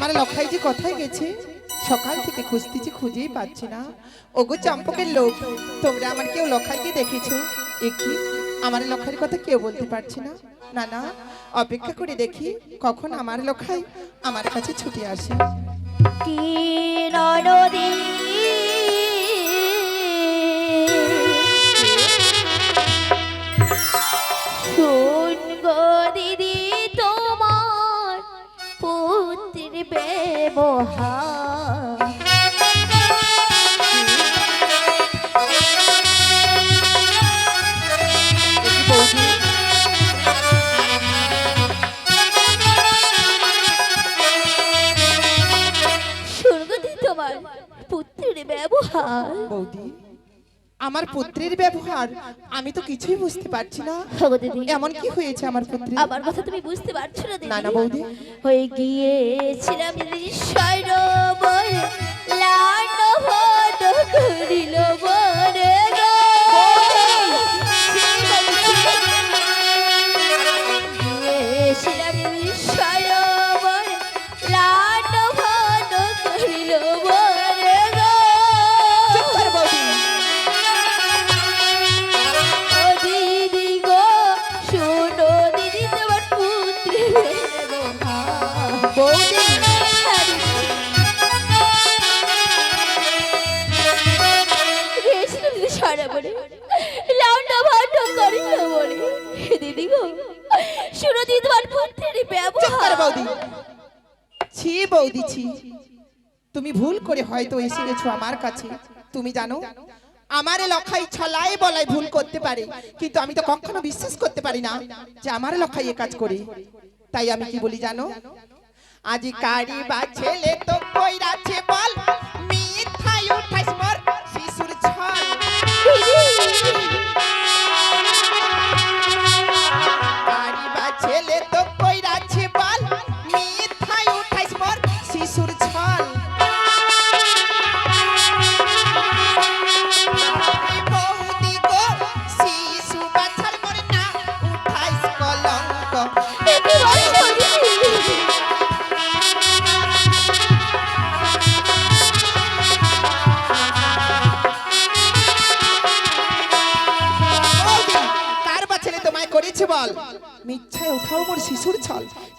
আমার লক্ষাই যে কোথায় গেছে, সকাল থেকে খুঁজতেছি খুঁজেই পাচ্ছি না। ওগো চম্পকের লোক তোমরা আমার কেউ লক্ষাইকে দেখেছ? একই আমার লখাইয়ের কথা কেউ বলতে পারছি না? না না, অপেক্ষা করে দেখি কখন আমার লক্ষায় আমার কাছে ছুটি আসে। কি নদী ব্যবহার তোমার পুত্রের ব্যবহার। বৌদি আমার পুত্রের ব্যবহার আমি তো কিছুই বুঝতে পারছি না। এমন কি হয়েছে আমার পুত্রের? আমার কথা তুমি বুঝতে পারছ না দিদি? না না বৌদি। হয়ে গিয়েছিলাম সরোবর লাড হট করিল তোমার ব্যবহার। বৌদি। ছি বৌদি ছি। তুমি ভুল করে হয়তো এসে গেছো আমার কাছে। তুমি জানো, আমার লখাই ছলাই বলাই ভুল করতে পারে, কিন্তু আমি তো কখনো বিশ্বাস করতে পারি না যে আমার লখাই এ কাজ করে। তাই আমি কি বলি জানো আজ কারি বা ছেলে তো কইরাছে বল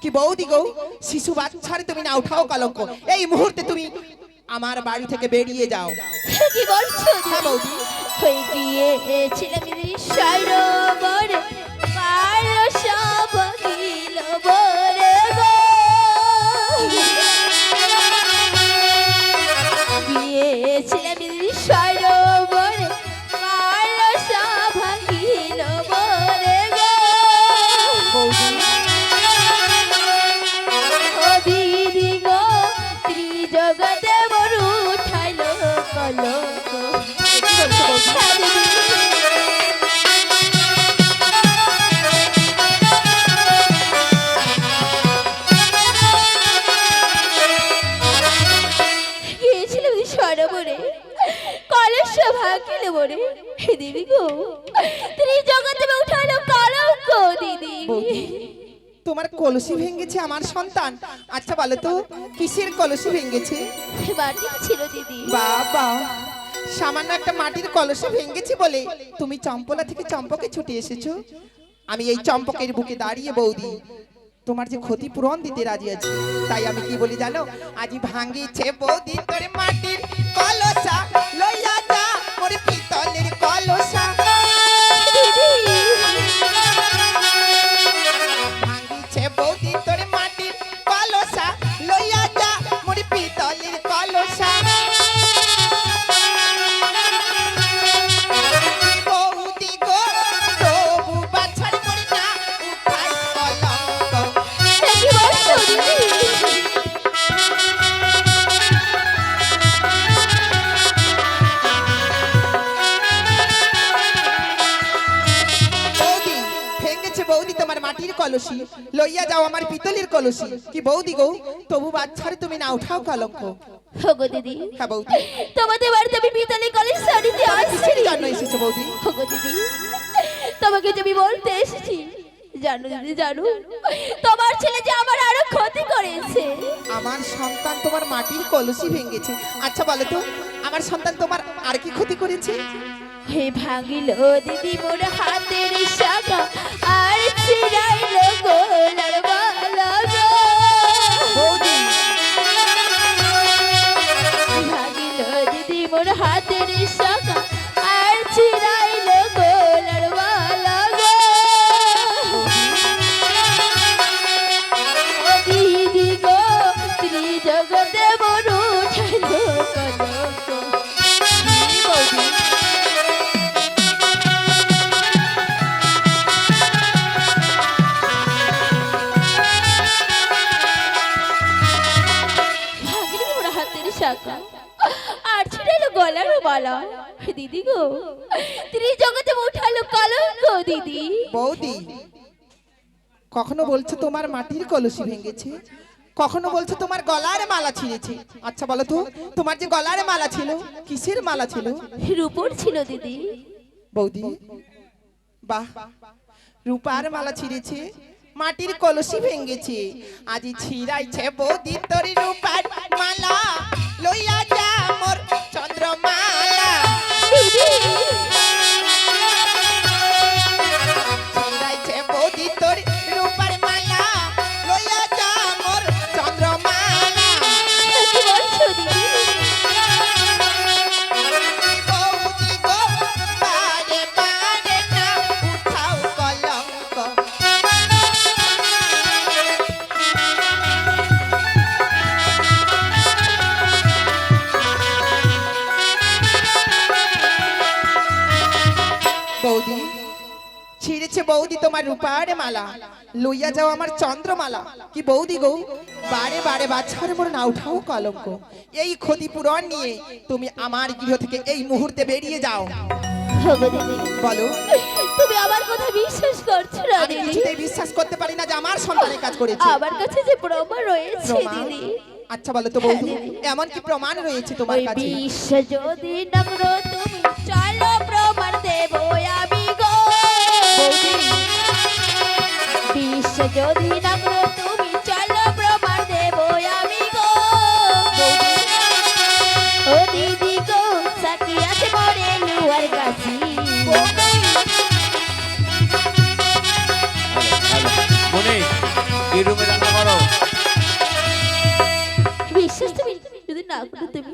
কি বৌদি গৌ? শিশু বাচ্চারে তুমি না উঠাও কলঙ্ক। এই মুহূর্তে তুমি আমার বাড়ি থেকে বেরিয়ে যাও। কি বলছো হ্যাঁ বৌদি। হয়ে গিয়েছিলাম সরোবর সব কি বরে গো। তোমার কলসি ভেঙেছে আমার সন্তান। আচ্ছা বলো তো কিসের কলসি ভেঙেছে? মাটি ছিল দিদি। বাবা সামান্য একটা মাটির কলসি ভেঙেছে বলে তুমি চম্পলা থেকে চম্পকে ছুটে এসেছ? আমি এই চম্পকের বুকে দাঁড়িয়ে বৌদি তোমার যে ক্ষতিপূরণ দিতে রাজি আছি তাই আমি কি বলি জানো? আজি ভাঙিছে বৌদি তোর মাটির কলসা লইয়া যাও আমার পিতলের কলসি। কি বৌদি গো তবু বাচ্চারে তুমি না উঠাও কলঙ্ক। হগো দিদি। হ্যাঁ বৌদি। তোমাদের বাড়িতে আমি আসছি। জন্য এসেছ বৌদি? হগো দিদি। তোমাকে বলতে এসেছি জানো দিদি জানো। তোমার ছেলে যে আমার আরও ক্ষতি করেছে। আমার সন্তান তোমার মাটির কলসি ভেঙেছে। আচ্ছা বলো তো আমার সন্তান তোমার আর কি ক্ষতি করেছে? হে ভাঙিল দিদি মোর হাতের শাখা আর ছিড়াইল গোলার মালা বালা দিদি গো। ত্রিজগতে উঠালো কলঙ্ক দিদি। বৌদি কখনো বলছো তোমার মাটির কলসি ভেঙেছে? কখনো বলছো তোমার গলার মালা ছিঁড়েছে? আচ্ছা বলো তো তোমার যে গলার মালা ছিল কিসের মালা ছিল? রূপর ছিল দিদি। বৌদি বাহ রূপার মালা ছিঁড়েছে মাটির কলসি ভেঙেছে। আজি ছিঁড়াইছে বৌদি তোর রূপার মালা। লইয়া যা মোর মালা লইয়া যাও আমার চন্দ্রমালা। কি বৌদি গো? বারে বারে বাচ্চার মোর না উঠাও কলঙ্ক। এই ক্ষতিপূরণ নিয়ে তুমি আমার গৃহ থেকে এই মুহূর্তে বেরিয়ে যাও। বলো। তুমি আমার কথা বিশ্বাস করছ না আমি কিছুতেই বিশ্বাস করতে পারি না যে আমার সন্তানের কাজ করেছে। আমার কাছে যে প্রমাণ রয়েছে দিদি। আচ্ছা বলো তো বৌদি হ্যাঁ, এমন কি প্রমাণ রয়েছে তোমার কাছে? বিশ্ব যদি নগ্র তুমি চলো প্রমাণ দেব। যদি নগ্র তুমি চলো প্রমাণ দেব আমি গো। ও দিদি গো সাকি আছে মরে লুয়ার কাছি এই রুমে রান্না করো। বিশ্বাস তুমি যদি না করো তুমি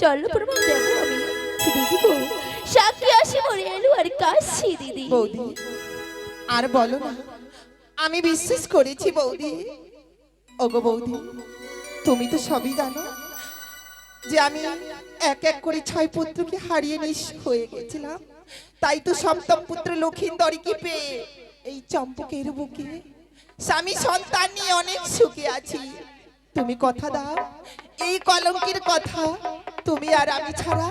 চলো প্রমাণ দেব আমি। দিদি গো সাকি আসে মরে লুয়ার কাছি দিদি। বৌদি আর বলো না আমি বিশ্বাস করেছি বৌদি। ওগো বৌদি, তুমি তো সবই জানো যে আমি এক এক করে ছয় পুত্রকে হারিয়ে নিঃস্ব হয়ে গেছিলাম। তাই তো সপ্তম পুত্র লক্ষিন্দরকে পেয়ে এই চম্পকের বুকে। স্বামী সন্তান নিয়ে অনেক সুখে আছি। তুমি কথা দাও, এই কলঙ্কের কথা। তুমি আর আমি ছাড়া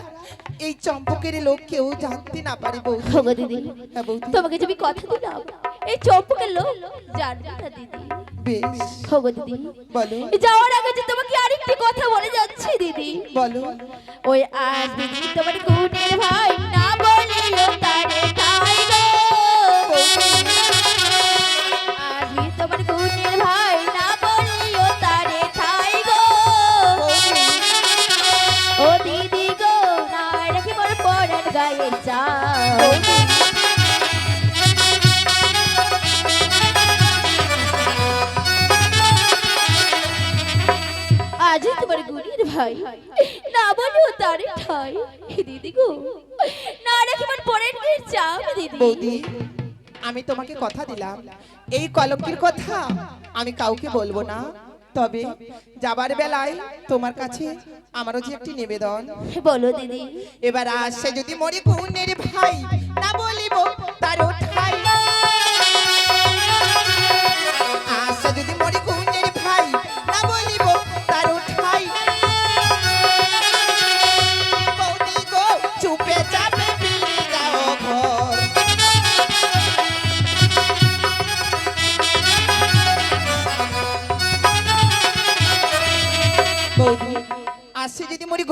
এই চম্পকের লোক কেউ জানতে না পারে হোগো দিদি হ্যাঁ বৌদি। তোমাকে যদি কথা দিলাম এই চম্পকের লোক জানবে না দিদি। বেশ। হোগো দিদি বলো। যাওয়ার আগে যে তোমাকে আরেকটি কথা বলে যাচ্ছি দিদি। বলো। ওই আজ দিদি তোমার গুণের ভাই না বলে তারে। তোমার ভাই। না দিদি না চাও দিদি। আমি তোমাকে কথা দিলাম। এই কলঙ্কের কথা আমি কাউকে বলব না। তবে যাবার বেলায় তোমার কাছে আমারও যে একটি নিবেদন। বলো দিদি। এবার আসে যদি মরে গুণের ভাই না বলিব তার ঠাই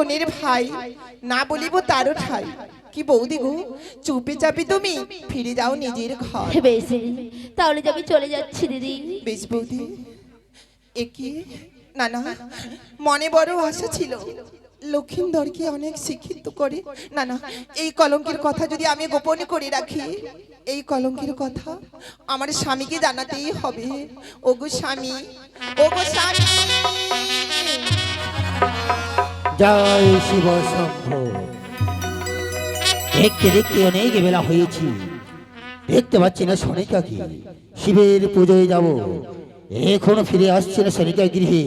গুণের ভাই। না বলিব তারও ঠাই। কি বৌদি গো চুপে চাপে তুমি? ফিরে যাও নিজের ঘর। বেশ তাহলে আমি চলে যাচ্ছি দিদি। বেশ বৌদি। একি না না মনে বড় আশা ছিল। লক্ষিন্দরকে অনেক শিক্ষিত করে। না না এই কলঙ্কের কথা যদি আমি গোপনে করে রাখি এই কলঙ্কের কথা আমার স্বামীকে জানাতেই হবে। ওগো স্বামী ওগো স্বামী। জয় শিব শম্ভ। দেখতে দেখতে অনেক বেলা হয়েছি। দেখতে পাচ্ছি না সনিকাকে শিবের পুজোয় যাব। এখনও ফিরে আসছে না সনিকা গৃহে।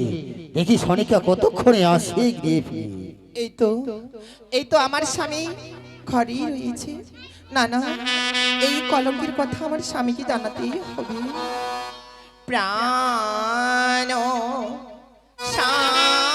দেখি সনিকা কতক্ষণে আসে গৃহে। ফিরে এই তো এই তো আমার স্বামী ঘরেই রয়েছে। না না, এই কলঙ্কের কথা আমার স্বামীকে জানাতেই হবে। প্রাণ স্বামী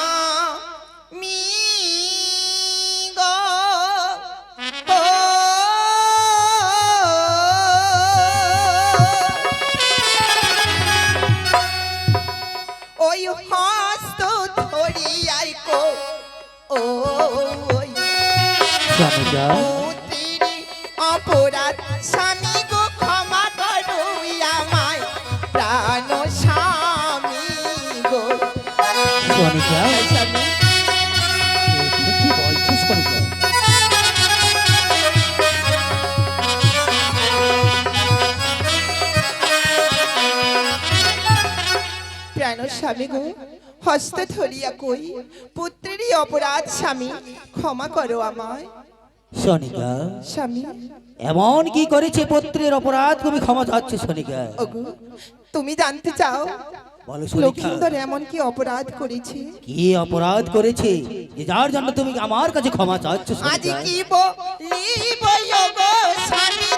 অপরাধ স্বামী গো ক্ষমা করো আমায়। প্রাণ স্বামী গো। স্বামী। প্রাণ স্বামী হস্ত ধরিয়া কই অপরাধ স্বামী ক্ষমা করো আমায়। সনিকা স্বামী। এমন কি করেছে পুত্রের অপরাধ? তুমি ক্ষমা চাচ্ছ সনিকা। ওগো তুমি জানতে চাও বলো সনিকা। লক্ষিন্দর এমন কি অপরাধ করেছে? কি অপরাধ করেছে? যে যার জন্য তুমি আমার কাছে ক্ষমা চাচ্ছ আজ সনিকা কি বলিব স্বামী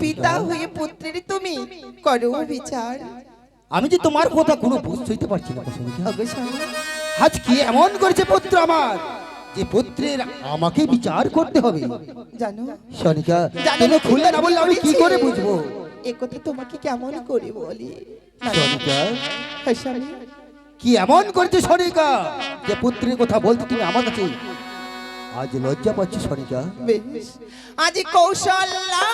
পিতা হয়ে পুত্রের তুমি করো বিচার। আমি যে তোমার কথা কোনো বুঝতে পারছি না আজ কি এমন করেছে পুত্র আমার যে পুত্রের আমাকে বিচার করতে হবে? জানো? সনিকা জানো তুমি না খুললে না বললে আমি কি করে বুঝব? এ কথা তোমাকে কেমন করে বলি? সনিকা। হ্যাঁ, কি এমন করেছে সনিকা যে পুত্রের কথা বলতে তুমি আমার কাছে আজ লজ্জা পাচ্ছি সনিকা আজ কৌশল্যা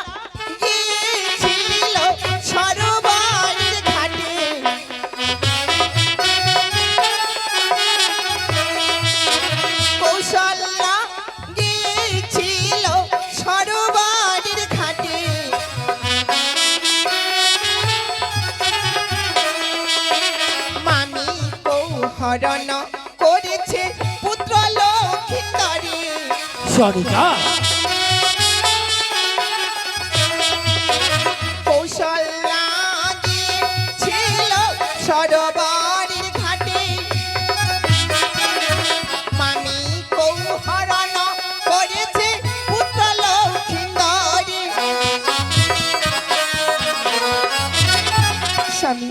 গিয়েছিল সরোবরের সনিকা কৌশল্যা ছিল সরোবরের ঘাটে। মামি কৌহরণ করেছে পুত্র লক্ষিন্দরী স্বামী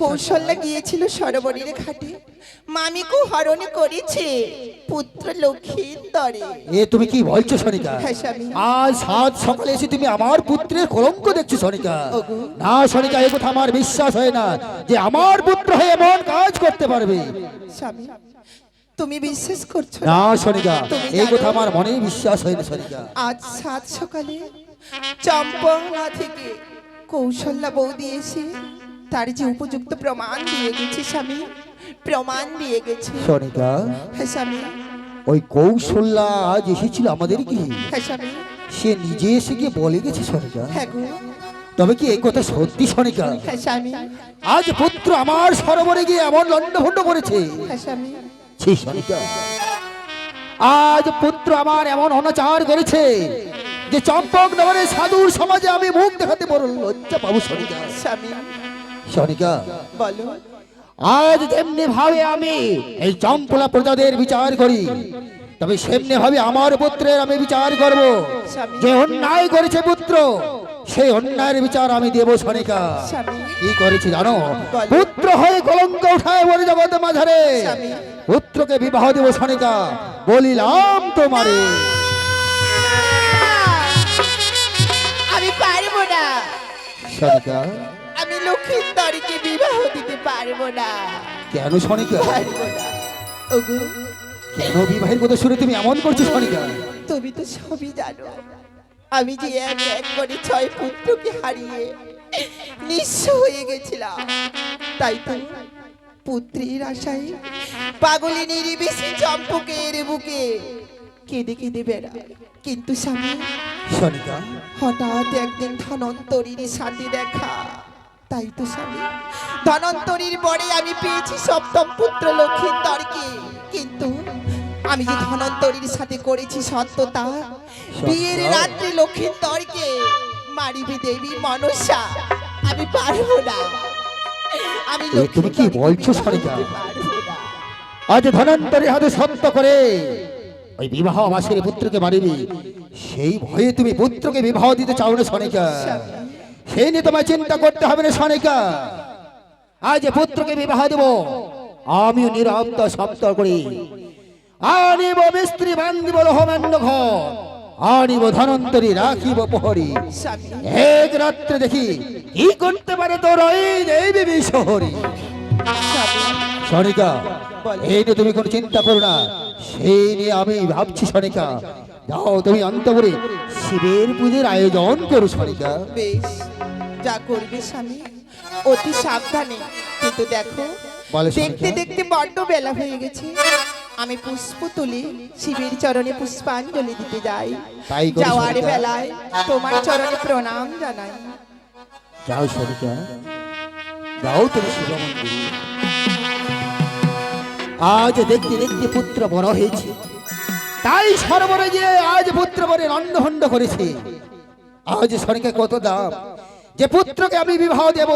কৌশল্যা গিয়েছিল সরোবরের ঘাটে। মামিকু হরণ করেছে পুত্র এ তুমি কি বলছো সনিকা হ্যাঁ, আজ সাত সকালে এসে তুমি আমার পুত্রের কলঙ্ক দেখছ সনিকা। না সনিকা এ কথা আমার বিশ্বাস হয় না যে আমার পুত্র হয়ে এমন কাজ করতে পারবে। স্বামী তুমি বিশ্বাস করছ না? সনিকা এই কথা আমার মনে বিশ্বাস হয় না সনিকা আজ সাত সকালে চম্পংলা থেকে কৌশল্যা বৌদি এসে তার যে উপযুক্ত প্রমাণ দিয়ে গেছে স্বামী প্রমাণ দিয়ে গেছে। সনিকা হ্যাঁ স্বামী। ওই কৌশল্যা আজ এসেছিল আমাদের কি হ্যাঁ সে নিজে এসে গিয়ে বলে গেছে সনিকা হ্যাঁ তবে কি এই কথা সত্যি সনিকা হ্যাঁ আজ পুত্র আমার সরোবরে গিয়ে এমন লণ্ডভণ্ড করেছে। ছি সনিকা আজ পুত্র আমার এমন অনাচার করেছে যে চম্পক নগরের সাধুর সমাজে আমি মুখ দেখাতে বড় লজ্জা পাবো সনিকা সনিকা বলো। আজ যেমনি ভাবে আমি এই চম্পলা প্রজাদের বিচার করি তবে সেমনি ভাবে আমার পুত্রের আমি বিচার করব। যে অন্যায় করেছে পুত্র সেই অন্যায়ের বিচার আমি দেব সনিকা। কি করেছি জানো? পুত্র হয়ে কলঙ্ক উঠায় বলে জগৎ মাঝারে। পুত্রকে বিবাহ দেব সনিকা। বলিলাম তোমারে। আমি পারব না। সনিকা তরিকে বিবাহ দিতে পারব না। কেন সনিকা পারব না। ওগো কেন বিবাহের কথা শুনে তুমি এমন করছ সনিকা তুমি তো সবই জানো। আমি যে এক এক করে ছয় পুত্রকে হারিয়ে নিঃস্ব হয়ে গেছিলাম। তাই তো পুত্রের আশায় পাগলি নিরিবেশি চম্পকের বুকে কেঁদে কেঁদে বেড়ায়। কিন্তু স্বামী সনিকা হঠাৎ একদিন ধনন্তরীর সাথে দেখা তাই তো স্বামী। ধনন্তরীর পরে আমি পেয়েছি সপ্তম পুত্র লক্ষ্মীর তর্কে কিন্তু আমি যে ধনন্তরীর সাথে করেছি সত্যতা বিয়ের রাত্রে লক্ষ্মীর তর্কে মারিবি দেবী মনসা। আমি পারব না। আমি তুমি কি বলছো, সরিতা? আজ ধনন্তরী হাতে সত্য করে। ওই বিবাহ মাসের পুত্রকে মারিবি। সেই ভয়ে তুমি পুত্রকে বিবাহ দিতে চাও না সনিকা সেই নিয়ে তোমায় চিন্তা করতে হবে না, সনিকা। আজ পুত্রকে বিবাহ দেব। আমিও নিরব্দ শব্দ করি। আনিব মিস্ত্রি বান্দিব রহমান্য ঘর। আনিব ধনন্তরী রাখিব স্বামী এক রাত্রে দেখি কি করতে পারে তোর ওই দেবী শহরী সনিকা, এই নিয়ে তুমি কোনো চিন্তা করো না। সেই নিয়ে আমি ভাবছি, সনিকা। যাও তুমি অন্তপুরে। শিবের পুজোর আয়োজন করো সনিকা বেশ যা করবে স্বামী অতি সাবধানে। কিন্তু দেখো দেখতে দেখতে বড্ড বেলা হয়ে গেছে। আমি পুষ্প তুলে শিবের চরণে পুষ্পাঞ্জলি দিতে যাই। যাওয়ার। বেলায় তোমার চরণে প্রণাম জানাই। যাও সনিকা যাও তুমি শিব মন্দিরে। আজ দেখতে দেখতে পুত্র বড় হয়েছে। তাই সরবরে গিয়ে আজ পুত্র বরে রন্ধহণ্ড করেছে। আজ সনিকা কত দাম? যে পুত্রকে আমি বিবাহ দেব,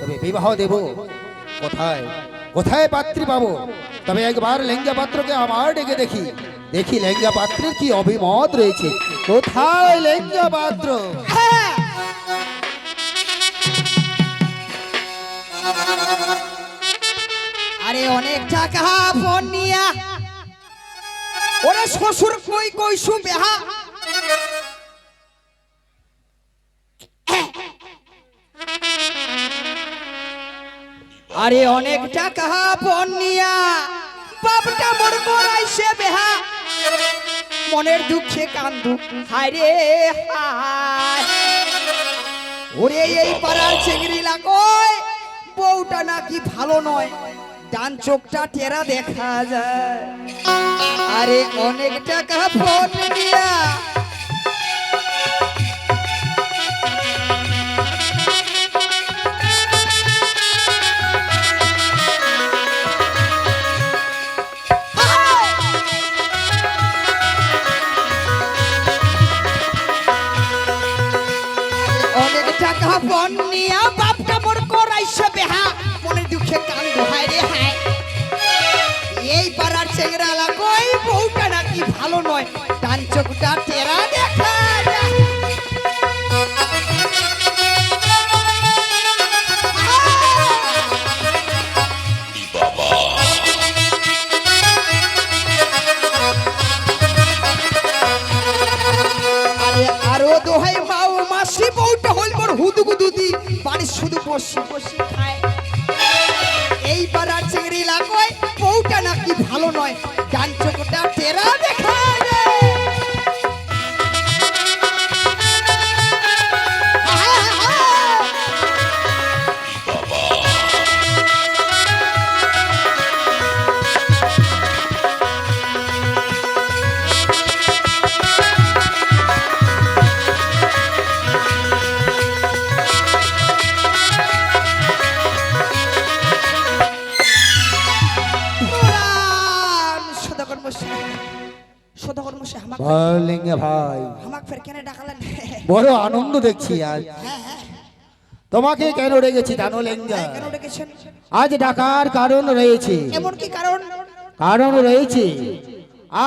তবে বিবাহ দেব কোথায়? কোথায় পাত্রী পাবো? তবে একবার লেঙ্গা পাত্রকে আমার ডেকে দেখি। দেখি লেঙ্গা পাত্রের কি অভিমত রয়েছে। কোথায় লেঙ্গা পাত্র আরে অনেক টাকা ফোন নিয়া। ওরে শ্বশুর কই কই শু বেহা আরে অনেক টাকা ফোন নিয়া বাপটা মোর করাইছে বেহা মনের দুঃখে কান্দু, হায় রে, হায়। ওরে এই পাড়ার চিংড়ি লাগয়, বউটা নাকি ভালো নয়। ডান চোখটা টেরা দেখা যায়। আরে অনেক টাকা ফোন দিয়া। বসি। বসি খায় এই আর চিংড়ি লাগোয় বউটা নাকি ভালো নয়। লেঙ্গা ভাই। আমাকে ফের কেন ডাকালেন? বড় আনন্দ দেখছি আজ। তোমাকে কেন রেগেছি জানো লেঙ্গা কেন ডেকেছেন? আজ ডাকার কারণ রয়েছে। এমন কি কারণ? কারণ রয়েছে।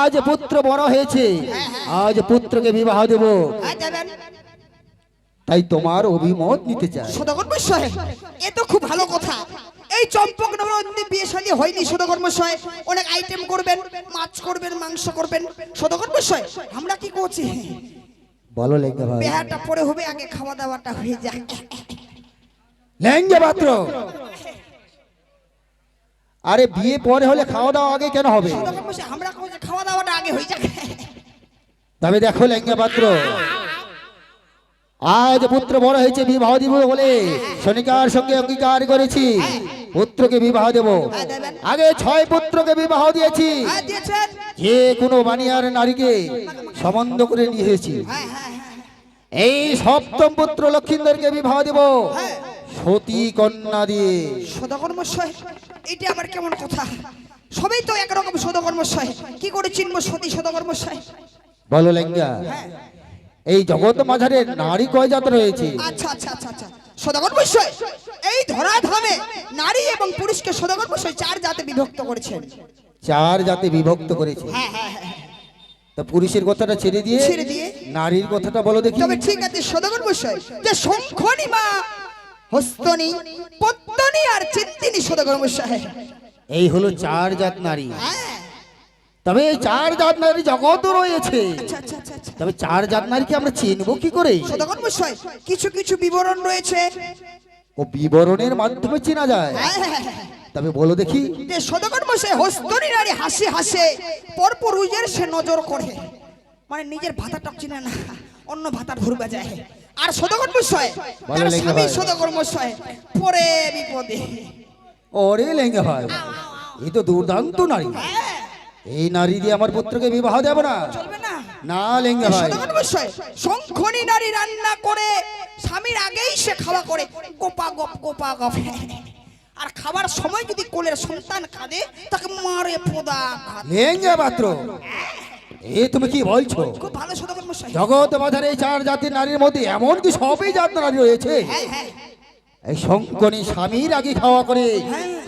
আজ পুত্র বড় হয়েছে। আজ পুত্রকে বিবাহ দেব। হ্যাঁ তাই তোমার অভিমত নিতে চাই। এ তো খুব ভালো কথা। এই চম্পক নবরন্দে বিয়ে শাদী হয়নি সদাগর মশাই অনেক আইটেম করবেন মাছ করবেন মাংস করবেন। সদাগর মশাই আমরা কি করছি? বলো লেঙ্গা ভাই বেহাটা পরে হবে আগে খাওয়া দাওয়াটা হয়ে যায় লেঙ্গা পাত্র আরে বিয়ে পরে হলে খাওয়া দাওয়া আগে কেন হবে? আমরা খাওয়া দাওয়াটা আগে হয়ে যাক? তবে দেখো লেঙ্গা পাত্র আজ পুত্র বড় হয়েছে বিবাহ দিব বলে শনিকার সঙ্গে অঙ্গীকার করেছি। পুত্রকে বিবাহ দেব। হ্যাঁ, আগে ছয় পুত্রকে বিবাহ দিয়েছি। হ্যাঁ যে কোনো বানিয়ার নারীকে সম্বন্ধ করে নিয়ে এসেছি হ্যাঁ হ্যাঁ হ্যাঁ এই সপ্তম পুত্র লক্ষিন্দরকে বিবাহ দেব। হ্যাঁ। সতী কন্যা দিয়ে। সদাগর মশাই এটা আবার কেমন কথা? সবই তো একরকম সদাগর মশাই কি করে চিনবো সতী সদাগর মশাই বলো লেঙ্গা। এই জগৎ মাঝারে নারী কয় জাত রয়েছে? আচ্ছা আচ্ছা আচ্ছা আচ্ছা। সদাগর মশাই এই ধরা ধামে নারী এবং পুরুষকে সদাগর মশাই চার জাতে বিভক্ত করেছেন। চার জাতে বিভক্ত করেছে। হ্যাঁ হ্যাঁ হ্যাঁ তা পুরুষের কথাটা ছেড়ে দিয়ে ছেড়ে দিয়ে? নারীর কথাটা বলো দেখি। তবে ঠিক আছে সদাগর মশাই যে শঙ্খনি মা হস্তনি পত্তনি আর চিন্তিনি সদাগর মশাই এই হলো চার জাত নারী। হ্যাঁ। তবে চার জাত নারী জগৎ রয়েছে। আচ্ছা আচ্ছা আচ্ছা তবে চার জাত নারীকে আমরা চিনবো কি করে? কিছু কিছু বিবরণ রয়েছে। ও বিবরণের মাধ্যমে চেনা যায়। হ্যাঁ হ্যাঁ হ্যাঁ তবে বলো দেখি। যে সদাগর মশাই হস্তনি নারী হাসি হাসে পরপর উজের সে নজর করে। মানে নিজের ভাতাটা চিনে না অন্য ভাতার ধরবে যায় আর সদাগর মশাই তার স্বামী। সদাগর মশাই পরে বিপদে। ওরে লেঙ্গা ভাই। এই তো দুর্দান্ত নারী। হ্যাঁ, এই নারী দিয়ে আমার পুত্রকে বিবাহ দেব না। চলবে না। না লেঙ্গা ভাই। শঙ্খনি নারী রান্না করে স্বামীর আগেই সে খাওয়া করে। গোপা গপ গোপা গপ। আর খাবার সময় যদি কোলের সন্তান কাঁদে তাকে মারে পোদা। লেঙ্গা পাত্র। এ তুমি কি বলছো? খুব ভালো জগৎ বাজারে চার জাতির নারীর মধ্যে এমন কি সবই জাত নারী রয়েছে? হ্যাঁ হ্যাঁ। এই শঙ্কনী স্বামীর আগে খাওয়া করে।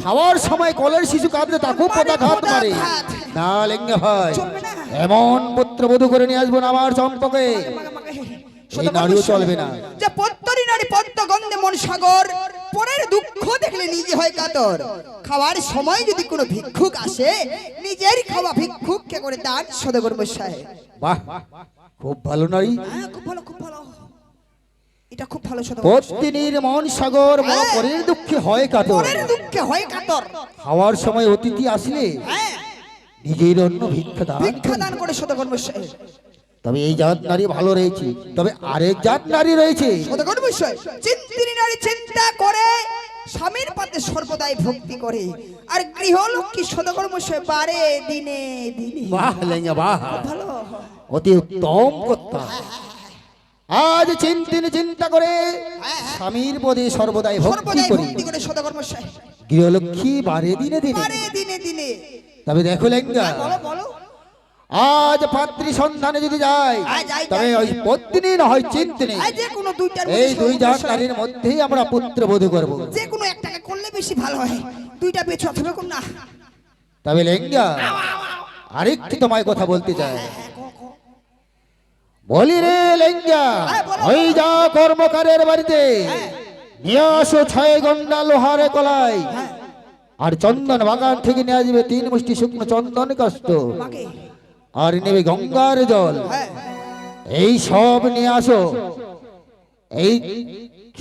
খাওয়ার সময় কলের শিশু কাঁদলে তাকেও পদাঘাত মারে। না লেঙ্গা না। এমন পুত্রবধূ করে নিয়ে আসব না আমার চম্পকে। এই নারীও চলবে না। যে পদ্মরি নারী পদ্ম গন্ধে মন সাগর পরের দুঃখ দেখলে নিজে হয় কাতর। খাওয়ার সময় যদি কোনো ভিক্ষুক আসে নিজের খাওয়া ভিক্ষুককে করে দান সদগর মশাই। বাহ খুব ভালো নারী। হ্যাঁ খুব ভালো খুব ভালো। এটা খুব ভালো পত্নীর মন সাগর বড় পরের দুঃখে হয় কাতর। পরের দুঃখে হয় কাতর। খাওয়ার সময় অতিথি আসলে হ্যাঁ। নিজের অন্য ভিক্ষা দান ভিক্ষা দান করে সদগর মশাই তবে এই জাত নারী ভালো রয়েছে তবে আরেক জাত নারী রয়েছে। সদগর মশাই চিন্তিনী নারী চিন্তা করে স্বামীর পাতে সর্বদাই ভক্তি করে আর গৃহলক্ষ্মী সদগর মশাই বারে দিনে দিনে। বাহ লেঙ্গা বাহ। ভালো। অতি উত্তম কর্তা। আজ চিন্তিন চিন্তা করে স্বামীর পদে সর্বদাই ভক্তি করে। সদাগর মশাই গৃহলক্ষ্মী বারে দিনে দিনে। বারে দিনে দিনে। তবে দেখো লেঙ্গা। আজ পাত্রী সন্ধানে যদি যায় যাই, তবে ওই পত্নী না হয় চিন্তিনি। এই দুই জাত নারীর মধ্যেই আমরা পুত্র বধূ করব। যে কোনো একটাকে করলে বেশি ভালো হয়। দুইটা বেছে অথবা কোন না। তবে লেঙ্গা আরেকটি তোমায় কথা বলতে চাই। বলি রে লেঙ্গা হ্যাঁ, ওই যা কর্মকারের বাড়িতে। নিয়ে আসো ছয় গন্ডা লোহারে কলাই। আর চন্দন বাগান থেকে নিয়ে আসবে তিন মুষ্টি শুকনো চন্দন কষ্ট আর নেবে গঙ্গার জল। এই সব নিয়ে আসো। এই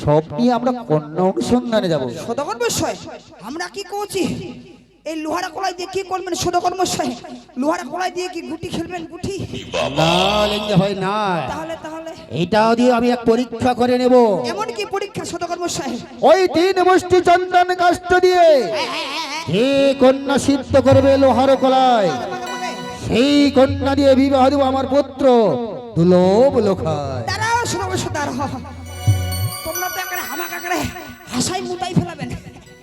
সব নিয়ে আমরা কন্যা অনুসন্ধানে যাব। আমরা কি করছি এই লোহারা কলাই দিয়ে কি করবেন? সদাগর মশাই লোহারা কলাই দিয়ে কি গুটি খেলবেন? গুটি? ভাই না। তাহলে তাহলে? এটাও দিয়ে আমি এক পরীক্ষা করে নেব। এমন কি পরীক্ষা সদাগর মশাই ওই তিন মুষ্টি চন্দন কাষ্ট দিয়ে যে কন্যা সিদ্ধ করবে লোহার কলায় সেই কন্যা দিয়ে বিবাহ দেবো আমার পুত্র দুলোব লোখায় দাঁড়াও মশাই দাঁড়াও। তোমরা তো একেবারে হামাক একেবারে হাসাই মুতাই ফেলাবেন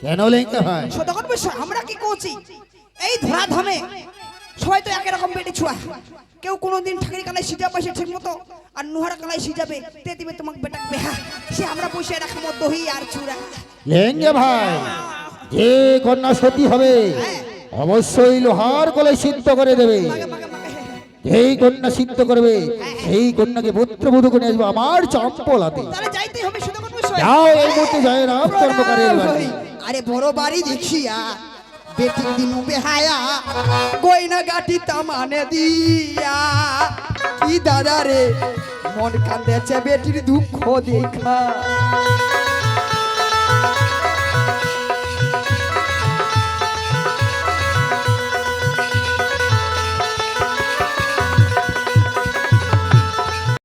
কেন সদাগর মশাই আমরা কি করছি এই ধরা ধামে সবাই তো একই রকম বেটে ছুয়া। কেউ কোনোদিন ঠাকুরি কালাই সিজা পাইছে ঠিক মতো আর নুহারা কালাই সিজাবে তে দিবে তোমাকে বেটা বেহা। সে আমরা পয়সা রাখামো দহি আর চূড়া। লেঙ্গে ভাই যে কন্যা সতী হবে অবশ্যই লোহার গলায় সিদ্ধ করে দেবে। মাগে কন্যা সিদ্ধ করবে সেই কন্যাকে পুত্র পুত্রবধূ করে আসবে আমার চম্পলাতে। যাও এই মুহূর্তে জয় রাম কর্মকারের বাড়ি। আরে বড় বাড়ি দেখিয়া বেটি দিনু বেহায়া, গয়না গাটি তামানে দিয়া। কি দাদা রে, মন কান্দেছে বেটির দুঃখ দেখা।